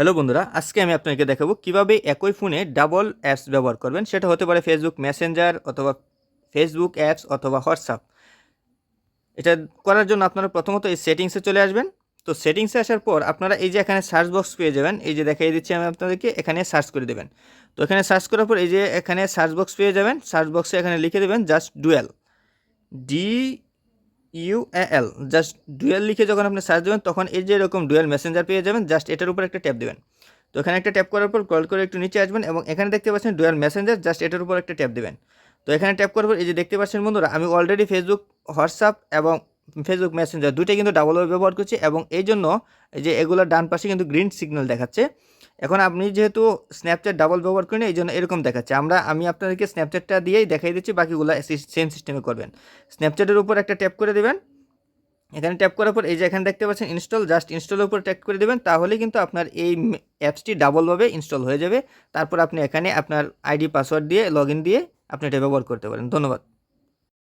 Hello বন্ধুরা, আজকে আমি আপনাকে দেখাবো কীভাবে একই ফোনে ডাবল অ্যাপস ব্যবহার করবেন। সেটা হতে পারে ফেসবুক মেসেঞ্জার অথবা ফেসবুক অ্যাপস অথবা হোয়াটসঅ্যাপ এটা করার জন্য আপনারা প্রথমত এই সেটিংসে চলে আসবেন। তো সেটিংসে আসার পর আপনারা এই যে এখানে সার্চ বক্স পেয়ে যাবেন, এই যে দেখাই দিচ্ছি আমি আপনাদেরকে, এখানে সার্চ করে দেবেন। তো এখানে সার্চ করার পর এই যে এখানে সার্চ বক্স পেয়ে যাবেন সার্চ বক্সে এখানে লিখে দেবেন just dual D U L just dual লিখে যখন আপনি সার্চ দেবেন, তখন এই যে এরকম ডুয়েল মেসেঞ্জার পেয়ে যাবেন জাস্ট এটার উপর একটা ট্যাপ দেবেন। তো এখানে একটা ট্যাপ করার পর কল করে একটু নিচে আসবেন এবং এখানে দেখতে পাচ্ছেন ডুয়েল মেসেঞ্জার জাস্ট এটার উপর একটা ট্যাপ দেবেন। তো এখানে ট্যাপ করার পর এই যে দেখতে পাচ্ছেন বন্ধুরা, আমি অলরেডি ফেসবুক হোয়াটসঅ্যাপ এবং ফেসবুক মেসেঞ্জার দুইটাই কিন্তু ডাবল ব্যবহার করছি এবং এই জন্য এই যে এগুলোর ডান পাশে কিন্তু গ্রিন সিগন্যাল দেখাচ্ছে। এখন আপনি যেহেতু স্ন্যাপচ্যাট ডাবল ব্যবহার করেন, এই জন্য এরকম দেখাচ্ছে। আমরা, আমি আপনাদেরকে স্ন্যাপচ্যাটটা দিয়েই দেখাই দিচ্ছি, বাকিগুলো সেম সিস্টেমে করবেন। স্ন্যাপচ্যাটের উপর একটা ট্যাপ করে দেবেন। এখানে ট্যাপ করার পর এই যে এখানে দেখতে পাচ্ছেন ইনস্টল জাস্ট ইনস্টলের উপর ট্যাপ করে দেবেন, তাহলে কিন্তু আপনার এই অ্যাপসটি ডাবলভাবে ইনস্টল হয়ে যাবে। তারপর আপনি এখানে আপনার আইডি পাসওয়ার্ড দিয়ে লগ দিয়ে আপনি এটা ব্যবহার করতে পারেন। ধন্যবাদ।